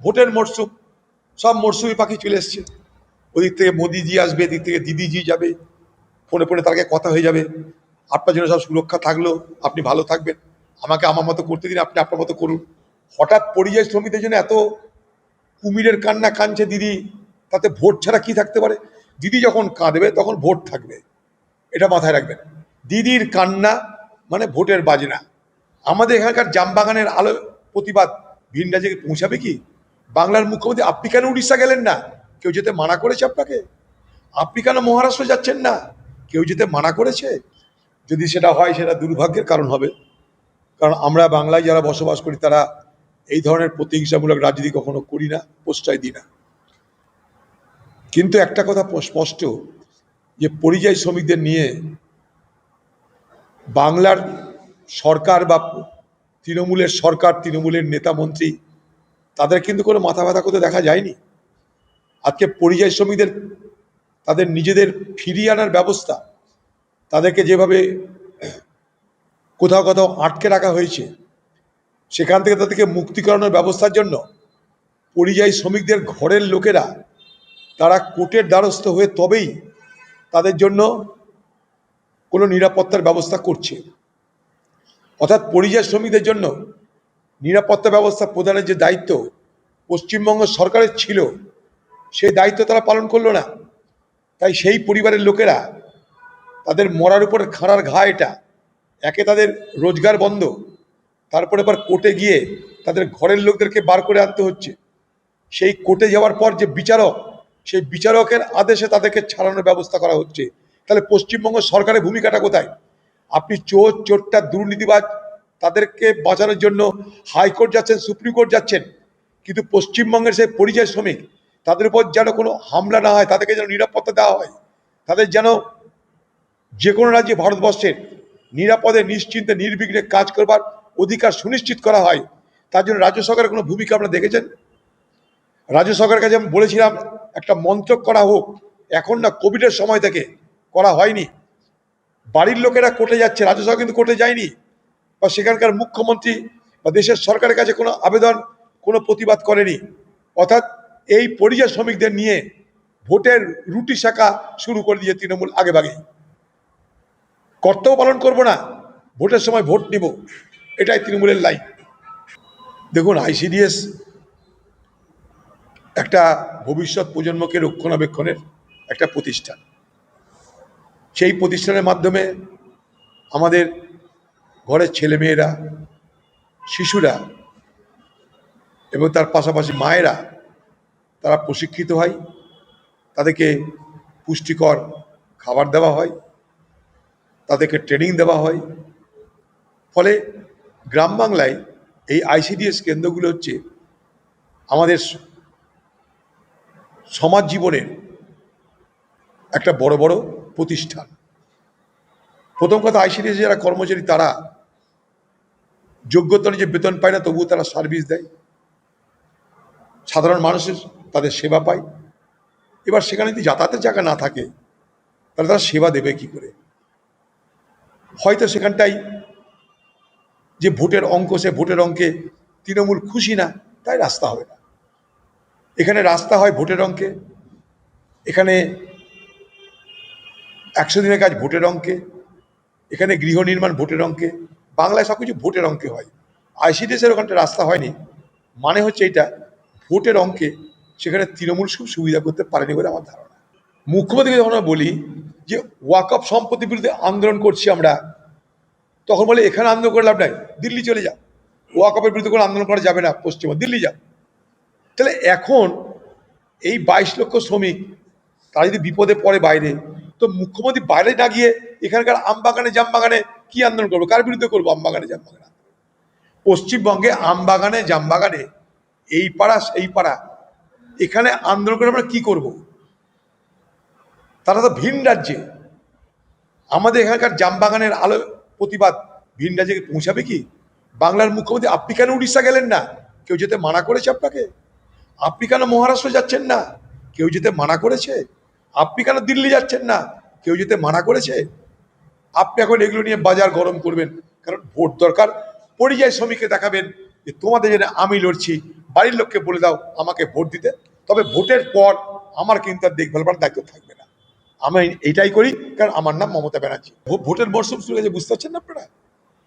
ভোটের মরশুম, সব মরশুমি পাখি চলে এসছে। ওদিক থেকে মোদিজি আসবে, এদিক থেকে দিদিজি যাবে, ফোনে ফোনে তাকে কথা হয়ে যাবে। আপনার জন্য সব সুরক্ষা থাকল, আপনি ভালো থাকবেন। আমাকে আমার মতো করতে দিন, আপনি আপনার মতো করুন। হঠাৎ পরিযায়ী শ্রমিকদের জন্য এত কুমিরের কান্না কাঁদছে দিদি, তাতে ভোট ছাড়া কি থাকতে পারে? দিদি যখন কাঁদবে, তখন ভোট থাকবে। এটা মাথায় রাখবেন। দিদির কান্না মানে ভোটের বাজনা। আমাদের এখানকার জামবাগানের আলো প্রতিবাদ ভিন পৌঁছাবে কি? বাংলার মুখ্যমন্ত্রী, আপনি কেন উড়িষ্যা গেলেন না? কেউ যেতে মানা করেছে আপনাকে? আপনি কেন মহারাষ্ট্র যাচ্ছেন না? কেউ যেতে মানা করেছে? যদি সেটা হয়, সেটা দুর্ভাগ্যের কারণ হবে। কারণ আমরা বাংলায় যারা বসবাস করি, তারা এই ধরনের প্রতিহিংসামূলক রাজনীতি কখনো করি না, প্রশ্রয় দিই না। কিন্তু একটা কথা স্পষ্ট, যে পরিযায়ী শ্রমিকদের নিয়ে বাংলার সরকার বা তৃণমূলের সরকার, তৃণমূলের নেতা মন্ত্রী তাদের কিন্তু কোনো মাথা ব্যথা করতে দেখা যায়নি। আজকে পরিযায়ী শ্রমিকদের, তাদের নিজেদের ফিরিয়ে আনার ব্যবস্থা তাদেরকে যেভাবে কোথাও কোথাও আটকে রাখা হয়েছে, সেখান থেকে তাদেরকে মুক্তি করানোর ব্যবস্থার জন্য পরিযায়ী শ্রমিকদের ঘরের লোকেরা তারা কোর্টের দ্বারস্থ হয়ে তবেই তাদের জন্য কোনো নিরাপত্তার ব্যবস্থা করছে। অর্থাৎ পরিযায়ী শ্রমিকদের জন্য নিরাপত্তা ব্যবস্থা প্রদানের যে দায়িত্ব পশ্চিমবঙ্গ সরকারের ছিল সেই দায়িত্ব তারা পালন করল না। তাই সেই পরিবারের লোকেরা তাদের মরার উপরে খাঁড়ার ঘা এটা। একে তাদের রোজগার বন্ধ। তারপরে আবার কোর্টে গিয়ে তাদের ঘরের লোকদেরকে বার করে আনতে হচ্ছে। সেই কোর্টে যাওয়ার পর যে বিচারক, সেই বিচারকের আদেশে তাদেরকে ছাড়ানোর ব্যবস্থা করা হচ্ছে। তাহলে পশ্চিমবঙ্গ সরকারের ভূমিকাটা কোথায়? আপনি চোর, চোরটা, দুর্নীতিবাজ তাদেরকে বাঁচানোর জন্য হাইকোর্ট যাচ্ছেন, সুপ্রিম কোর্ট যাচ্ছেন। কিন্তু পশ্চিমবঙ্গের সেই পরিযায়ী শ্রমিক, তাদের উপর যেন কোনো হামলা না হয়, তাদেরকে যেন নিরাপত্তা দেওয়া হয়, তাদের যেন যে কোনো রাজ্যে ভারতবর্ষের নিরাপদে, নিশ্চিন্তে, নির্বিঘ্নে কাজ করবার অধিকার সুনিশ্চিত করা হয়, তার জন্য রাজ্য সরকারের কোনো ভূমিকা আপনারা দেখেছেন? রাজ্য সরকারের কাছে আমি বলেছিলাম, একটা মন্ত্রক করা হোক, এখন না কোভিডের সময় থেকে করা হয়নি। বাড়ির লোকেরা কোর্টে যাচ্ছে, রাজ্য সরকার কিন্তু কোর্টে যায়নি। বা সেখানকার মুখ্যমন্ত্রী বা দেশের সরকারের কাছে কোনো আবেদন, কোনো প্রতিবাদ করেনি। অর্থাৎ এই পরিযায়ী শ্রমিকদের নিয়ে ভোটের রুটি শাখা শুরু করে দিয়ে তৃণমূল আগে ভাগেই কর্তব্য পালন করব না, ভোটের সময় ভোট নিব, এটাই তৃণমূলের লাইন। দেখুন, আইসিডিএস একটা ভবিষ্যৎ প্রজন্মকে রক্ষণাবেক্ষণের একটা প্রতিষ্ঠান। সেই প্রতিষ্ঠানের মাধ্যমে আমাদের ঘরের ছেলেমেয়েরা, শিশুরা এবং তার পাশাপাশি মায়েরা, তারা প্রশিক্ষিত হয়। তাদেরকে পুষ্টিকর খাবার দেওয়া হয়। তাদেরকে ট্রেনিং দেওয়া হয়। ফলে গ্রাম বাংলায় এই আইসিডিএস কেন্দ্রগুলো হচ্ছে আমাদের সমাজ জীবনের একটা বড় বড় প্রতিষ্ঠান। প্রথম কথা আইসিডিএস যারা কর্মচারী, তারা যোগ্যতা অনুযায়ী বেতন পায় না, তবুও তারা সার্ভিস দেয়। সাধারণ মানুষের তাদের সেবা পায়। এবার সেখানে যদি যাতায়াতের জায়গা না থাকে, তাহলে তারা সেবা দেবে কি করে? হয়তো সেখানটাই যে ভোটের অঙ্ক, সে ভোটের অঙ্কে তৃণমূল খুশি না, তাই রাস্তা হবে না। এখানে রাস্তা হয় ভোটের অঙ্কে, এখানে একশো দিনের কাজ ভোটের অঙ্কে, এখানে গৃহ নির্মাণ ভোটের অঙ্কে বাংলায় সব কিছু ভোটের অঙ্কে হয়। আইসিডিএসের ওখানটা রাস্তা হয়নি। মানে হচ্ছে এটা ভোটের অঙ্কে সেখানে তৃণমূল খুব সুবিধা করতে পারেনি বলে আমার ধারণা। মুখ্যমন্ত্রীকে যখন বলি যে ওয়াকআপ সম্পত্তির বিরুদ্ধে আন্দোলন করছি আমরা, তখন বলে, এখানে আন্দোলন করে লাভ নাই, দিল্লি চলে যাও ওয়াকআপের বিরুদ্ধে কোনো আন্দোলন করা যাবে না, পশ্চিমবঙ্গ, দিল্লি যা। তাহলে এখন এই বাইশ লক্ষ শ্রমিক, তারা যদি বিপদে পড়ে বাইরে, তো মুখ্যমন্ত্রী বাইরে না গিয়ে এখানকার আমবাগানে, জামবাগানে কি আন্দোলন করব? কার বিরুদ্ধে করব? আমবাগানে, জামবাগানে পশ্চিমবঙ্গে আমবাগানে, জামবাগানে, এই পাড়া, সেই পাড়া, এখানে আন্দোলন করে আমরা কি করব? তারা তো ভিন রাজ্যে। আমাদের এখানকার জামবাগানের আলো প্রতিবাদ ভিন রাজ্যে পৌঁছাবে কি? বাংলার মুখ্যমন্ত্রী, আপনি কেন উড়িষ্যা গেলেন না? কেউ যেতে মানা করেছে আপনাকে? আপনি কেন মহারাষ্ট্র যাচ্ছেন না? কেউ যেতে মানা করেছে? আপনি কেন দিল্লি যাচ্ছেন না? কেউ যেতে মানা করেছে? আপনি এখন এগুলো নিয়ে বাজার গরম করবেন। কারণ ভোট দরকার। পরিযায়ী শ্রমিককে দেখাবেন যে তোমাদের জন্য আমি লড়ছি। বাড়ির লোককে বলে দাও, আমাকে ভোট দিতে। তবে ভোটের পর আমার কিন্তু আর দেখভাল করার দায়িত্ব থাকবে না। আমি এইটাই করি, কারণ আমার নাম মমতা ব্যানার্জি। ভোটের মরশুম শুরু হয়েছে, বুঝতে পারছেন না আপনারা?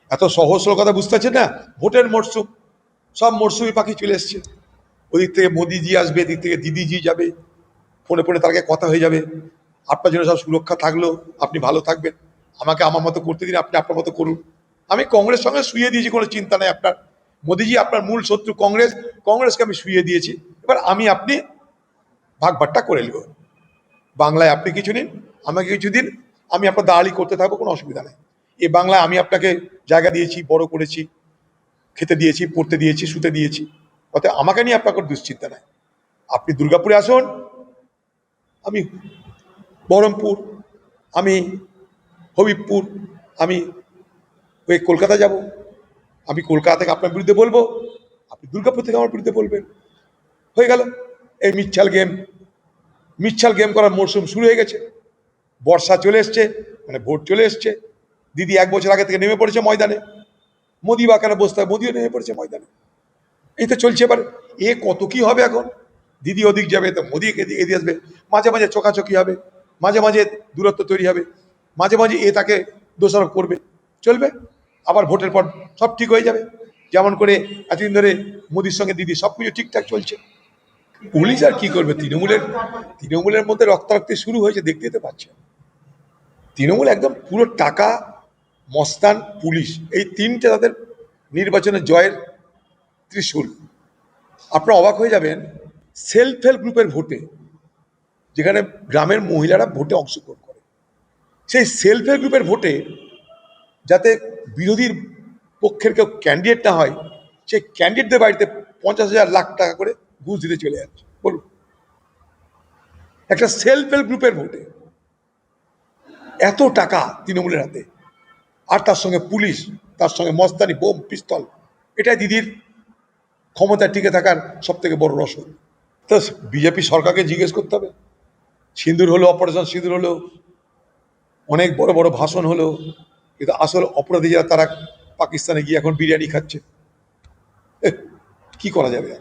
এত সহজ কথা বুঝতে পারছেন না? ভোটের মরশুম, সব মরশুমি পাখি চলে এসছে। ওদিক থেকে মোদিজি আসবে, এদিক থেকে দিদিজি যাবে। ফোনে ফোনে তার কথা হয়ে যাবে। আপনার জন্য সব সুরক্ষা থাকল, আপনি ভালো থাকবেন। আমাকে আমার মতো করতে দিন, আপনি আপনার মতো করুন। আমি কংগ্রেস সঙ্গে শুয়ে দিয়েছি, কোনো চিন্তা নেই আপনার। মোদিজি আপনার মূল শত্রু কংগ্রেস, কংগ্রেসকে আমি শুয়ে দিয়েছি। এবার আমি আপনি ভাগ ভাগটা করে নেব। বাংলায় আপনি কিছু নিন, আমাকে কিছু দিন, আমি আপনার দাঁড়ালি করতে থাকব, কোনো অসুবিধা নেই। এই বাংলায় আমি আপনাকে জায়গা দিয়েছি, বড় করেছি, খেতে দিয়েছি, পড়তে দিয়েছি, শুতে দিয়েছি। অতএব আমাকে নিয়ে আপনার কোনো দুশ্চিন্তা নাই। আপনি দুর্গাপুরে আসুন, আমি বহরমপুর, আমি হবিবপুর, আমি ওই কলকাতা যাব। আমি কলকাতা থেকে আপনার বিরুদ্ধে বলব, আপনি দুর্গাপুর থেকে আমার বিরুদ্ধে বলবেন। হয়ে গেল। এই মিচ্ছাল গেম মিচ্ছাল গেম করার মরশুম শুরু হয়ে গেছে। বর্ষা চলে এসছে মানে ভোট চলে এসছে। দিদি এক বছর আগে থেকে নেমে পড়েছে ময়দানে। মোদি বা কেন বসতে মোদিও নেমে পড়েছে ময়দানে। এই তো চলছে এবার। এ কত কি হবে এখন? দিদি ওদিক যাবে, তো মোদি এদিকে এদিকে আসবে। মাঝে মাঝে চোখাচোখি হবে। মাঝে মাঝে দূরত্ব তৈরি হবে। মাঝে মাঝে এ তাকে দোষারোপ করবে। চলবে। আবার ভোটের পর সব ঠিক হয়ে যাবে। যেমন করে এতদিন ধরে মোদির সঙ্গে দিদি সব কিছু ঠিকঠাক চলছে। পুলিশ আর কি করবে? তৃণমূলের তৃণমূলের মধ্যে রক্তারক্তি শুরু হয়েছে, দেখতে তো পাচ্ছেন তৃণমূল একদম পুরো টাকা, মস্তান পুলিশ। এই তিনটে তাদের নির্বাচনের জয়ের ত্রিশূল। আপনারা অবাক হয়ে যাবেন, সেলফ হেল্প গ্রুপের ভোটে, যেখানে গ্রামের মহিলারা ভোটে অংশগ্রহণ সেই সেলফ হেল্প গ্রুপের ভোটে যাতে বিরোধীর পক্ষের কেউ ক্যান্ডিডেট না হয়, সেই ক্যান্ডিডেটদের বাড়িতে পঞ্চাশ হাজার লাখ টাকা করে ঘুষ দিতে চলে যাচ্ছে। বলুন। একটা সেলফ হেল্প গ্রুপের ভোটে এত টাকা তৃণমূলের হাতে, আর তার সঙ্গে পুলিশ, তার সঙ্গে মস্তানি, বোম, পিস্তল, এটাই দিদির ক্ষমতায় টিকে থাকার সব থেকে বড় রসদ তো বিজেপি সরকারকে জিজ্ঞেস করতে হবে। সিঁদুর হলো অপারেশন সিঁদুর হলো অনেক বড় বড় ভাষণ হলো, কিন্তু আসল অপরাধী যারা তারা পাকিস্তানে গিয়ে এখন বিরিয়ানি খাচ্ছে। কি করা যাবে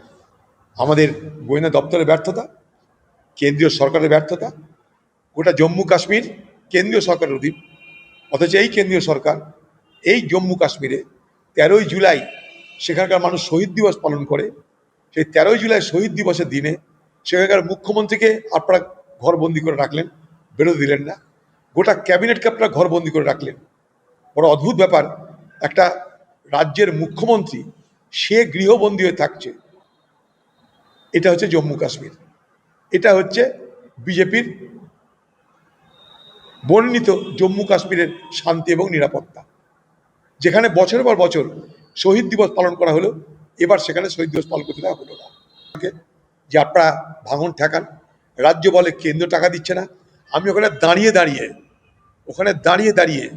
আমাদের গোয়েন্দা দপ্তরের ব্যর্থতা, কেন্দ্রীয় সরকারের ব্যর্থতা, গোটা জম্মু কাশ্মীর কেন্দ্রীয় সরকারের অধীন। অথচ এই কেন্দ্রীয় সরকার, এই জম্মু কাশ্মীরে তেরোই জুলাই সেখানকার মানুষ শহীদ দিবস পালন করে। সেই তেরোই জুলাই শহীদ দিবসের দিনে সেখানকার মুখ্যমন্ত্রীকে আপনারা ঘরবন্দি করে রাখলেন, বেরোতে দিলেন না। গোটা ক্যাবিনেটকে আপনারা ঘরবন্দি করে রাখলেন। বড় অদ্ভুত ব্যাপার, একটা রাজ্যের মুখ্যমন্ত্রী, সে গৃহবন্দী হয়ে থাকছে। এটা হচ্ছে জম্মু কাশ্মীর। এটা হচ্ছে বিজেপির বর্ণিত জম্মু কাশ্মীরের শান্তি এবং নিরাপত্তা। যেখানে বছরের পর বছর শহীদ দিবস পালন করা হলো, এবার সেখানে শহীদ দিবস পালন করতে দেওয়া হলো না। যে আপনারা ভাঙন ঠেকান, রাজ্য বলে কেন্দ্র টাকা দিচ্ছে না আমি ওখানে দাঁড়িয়ে দাঁড়িয়ে, ওখানে দাঁড়িয়ে দাঁড়িয়ে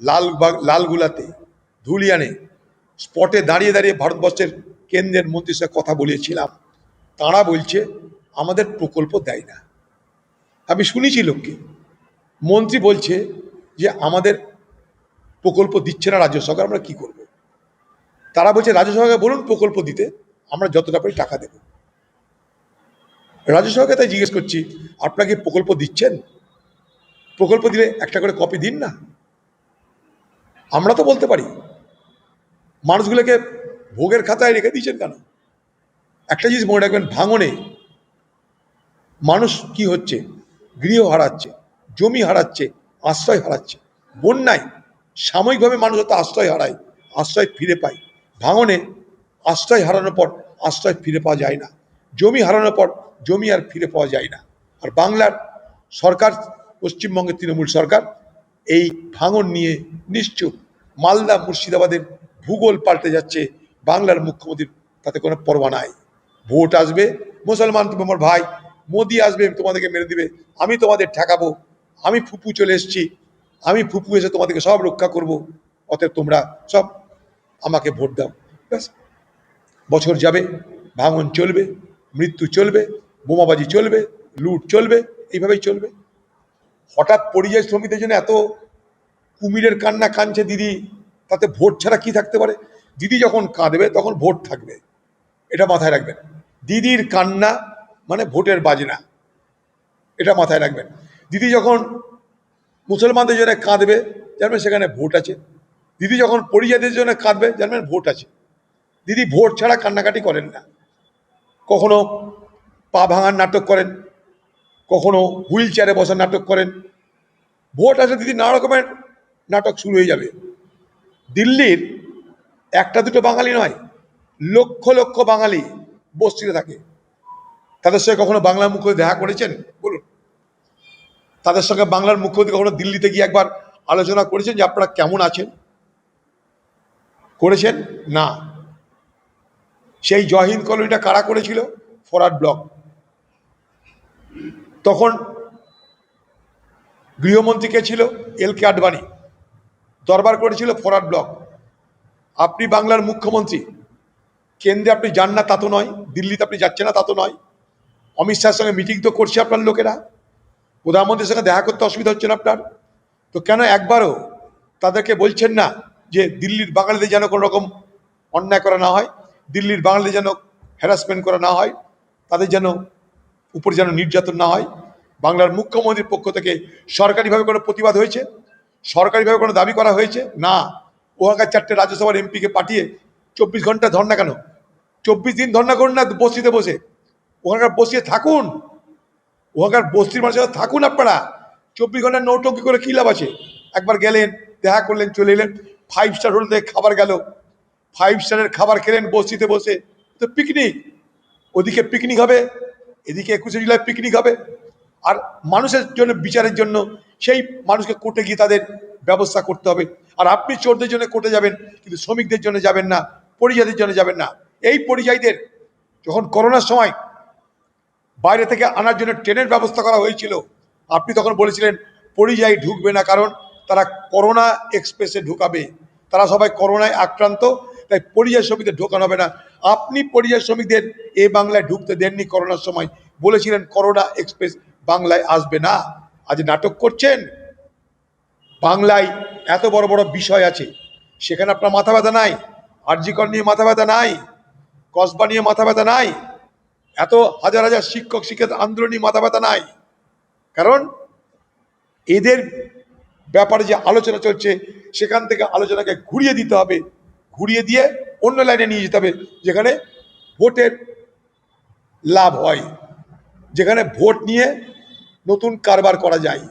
লালবাগ লালগুলাতে, ধুলিয়ানে, স্পটে দাঁড়িয়ে দাঁড়িয়ে ভারতবর্ষের কেন্দ্রের মন্ত্রীর সাথে কথা বলেছিলাম। তারা বলছে, আমাদের প্রকল্প দেয় না। আমি শুনেছি লোককে। মন্ত্রী বলছে যে, আমাদের প্রকল্প দিচ্ছে না রাজ্য সরকার, আমরা কি করব? তারা বলছে, রাজ্য সরকারকে বলুন প্রকল্প দিতে, আমরা যতটা পারি টাকা দেব। রাজ্য সরকারকে তাই জিজ্ঞেস করছি আপনাকে প্রকল্প দিচ্ছেন? প্রকল্প দিলে একটা করে কপি দিন না? আমরা তো বলতে পারি। মানুষগুলোকে ভোগের খাতায় রেখে দিয়েছেন কেন? একটা জিনিস মনে রাখবেন, ভাঙনে মানুষ কি হচ্ছে? গৃহ হারাচ্ছে, জমি হারাচ্ছে, আশ্রয় হারাচ্ছে। বন্যায় সাময়িকভাবে মানুষ হয়তো আশ্রয় হারায়, আশ্রয় ফিরে পায়। ভাঙনে আশ্রয় হারানোর পর আশ্রয় ফিরে পাওয়া যায় না। জমি হারানোর পর জমি আর ফিরে পাওয়া যায় না। আর বাংলার সরকার, পশ্চিমবঙ্গের তৃণমূল সরকার এই ভাঙন নিয়ে নিশ্চুপ। মালদা, মুর্শিদাবাদের ভূগোল পাল্টে যাচ্ছে বাংলার মুখ্যমন্ত্রীর, তাতে কোনো পরোয়া নাই। ভোট আসবে, মুসলমান তুমি আমার ভাই, মোদি আসবে, তোমাদেরকে মেরে দিবে, আমি তোমাদের ঠেকাবো, আমি ফুপু চলে এসেছি, আমি ফুপু এসে তোমাদেরকে সব রক্ষা করব, অতএব তোমরা সব আমাকে ভোট দাও। ব্যাস, বছর যাবে, ভাঙন চলবে। মৃত্যু চলবে, বোমাবাজি চলবে, লুট চলবে, এইভাবেই চলবে। হঠাৎ পরিযায়ী শ্রমিকদের জন্য এত কুমিরের কান্না কানছে দিদি, তাতে ভোট ছাড়া কি থাকতে পারে? দিদি যখন কাঁদবে, তখন ভোট থাকবে, এটা মাথায় রাখবেন। দিদির কান্না মানে ভোটের বাজনা, এটা মাথায় রাখবেন। দিদি যখন মুসলমানদের জন্য কাঁদবে জানবেন সেখানে ভোট আছে। দিদি যখন পরিযায়ীদের জন্য কাঁদবে জানবেন ভোট আছে। দিদি ভোট ছাড়া কান্নাকাটি করেন না। কখনো পা ভাঙার নাটক করেন, কখনো হুইল চেয়ারে বসার নাটক করেন। ভোট আসলে দিদি নানা রকমের নাটক শুরু হয়ে যাবে, দিল্লির একটা দুটো বাঙালি নয়, লক্ষ লক্ষ বাঙালি বস্তিতে থাকে। তাদের সঙ্গে কখনো বাংলার মুখ্যমন্ত্রী দেখা করেছেন? বলুন। তাদের সঙ্গে বাংলার মুখ্যমন্ত্রী কখনো দিল্লিতে গিয়ে একবার আলোচনা করেছেন যে আপনারা কেমন আছেন? করেছেন? না। সেই জয়হিন্দ কলোনিটা কারা করেছিল? Forward bloc. তখন গৃহমন্ত্রী কে ছিল এল কে আডবাণী। দরবার করেছিল ফরাড ব্লক। আপনি বাংলার মুখ্যমন্ত্রী। কেন্দ্রে আপনি যান না, তা তো নয়। দিল্লিতে আপনি যাচ্ছেন না, তা তো নয়। অমিত শাহের সঙ্গে মিটিং তো করছে আপনার লোকেরা। প্রধানমন্ত্রীর সঙ্গে দেখা করতে অসুবিধা হচ্ছে না আপনার? তো কেন একবারও তাদেরকে বলছেন না যে দিল্লির বাঙালিদের যেন কোনো রকম অন্যায় করা না হয়? দিল্লির বাঙালিদের যেন হ্যারাসমেন্ট করা না হয়, তাদের যেন উপরে যেন নির্যাতন না হয়, বাংলার মুখ্যমন্ত্রীর পক্ষ থেকে সরকারিভাবে কোনো প্রতিবাদ হয়েছে? সরকারিভাবে কোনো দাবি করা হয়েছে? না। ওখানকার চারটে রাজ্যসভার এমপিকে পাঠিয়ে চব্বিশ ঘণ্টা ধর্না কেন? চব্বিশ দিন ধর্না করুন না, বস্তিতে বসে। ওখানকার বসিয়ে থাকুন। ওখানকার বস্তির মানুষের থাকুন আপনারা। চব্বিশ ঘণ্টা নৌটঙ্কি করে কী লাভ আছে? একবার গেলেন, দেখা করলেন, চলে এলেন ফাইভ স্টার হোটেল থেকে খাবার গেল। ফাইভ স্টারের খাবার খেলেন বস্তিতে বসে। তো পিকনিক ওদিকে পিকনিক হবে, এদিকে একুশে জুলাই পিকনিক হবে। আর মানুষের জন্য, বিচারের জন্য, সেই মানুষকে কোর্টে গিয়ে তাদের ব্যবস্থা করতে হবে। আর আপনি চোরদের জন্য কোর্টে যাবেন, কিন্তু শ্রমিকদের জন্য যাবেন না, পরিযায়ীদের জন্য যাবেন না। এই পরিযায়ীদের যখন করোনার সময় বাইরে থেকে আনার জন্য ট্রেনের ব্যবস্থা করা হয়েছিল, আপনি তখন বলেছিলেন, পরিযায়ী ঢুকবে না, কারণ তারা করোনা এক্সপ্রেসে ঢুকাবে। তারা সবাই করোনায় আক্রান্ত তাই পরিযায়ী শ্রমিকদের ঢোকানো হবে না। আপনি পরিযায়ী শ্রমিকদের এ বাংলায় ঢুকতে দেননি করোনার সময়। বলেছিলেন, করোনা এক্সপ্রেস বাংলায় আসবে না। আজ নাটক করছেন। বাংলায় এত বড় বড় বিষয় আছে। সেখানে আপনার মাথা ব্যথা নাই, আরজিকর নিয়ে মাথা ব্যথা নাই, কসবা নিয়ে মাথা ব্যথা নাই, এত হাজার হাজার শিক্ষক শিক্ষিত আন্দোলন নিয়ে মাথা ব্যথা নাই। কারণ এদের ব্যাপারে যে আলোচনা চলছে, সেখান থেকে আলোচনাকে ঘুরিয়ে দিতে হবে। ঘুরিয়ে দিয়ে অন্য লাইনে নিয়ে যেতে হবে, যেখানে ভোটের লাভ হয়, যেখানে ভোট নিয়ে নতুন কারবার করা যায়।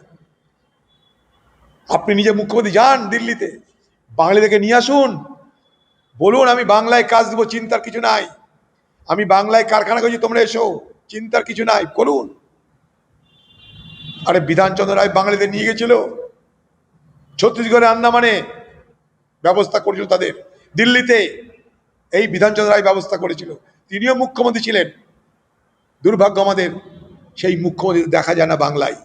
আপনি নিজে মুখ্যমন্ত্রী যান দিল্লিতে, বাঙালিদেরকে নিয়ে আসুন। বলুন, আমি বাংলায় কাজ দেবো, চিন্তার কিছু নাই। আমি বাংলায় কারখানা করছি, তোমরা এসো, চিন্তার কিছু নাই করুন আরে, বিধানচন্দ্র রায় বাঙালিদের নিয়ে গেছিল, ছত্তিশগড়ে আন্দামানে ব্যবস্থা করেছিল তাদের। দিল্লিতে এই বিধানচন্দ্র রায় ব্যবস্থা করেছিল। তিনিও মুখ্যমন্ত্রী ছিলেন। দুর্ভাগ্য আমাদের সেই মুখ্যমন্ত্রী দেখা যায় না বাংলায়।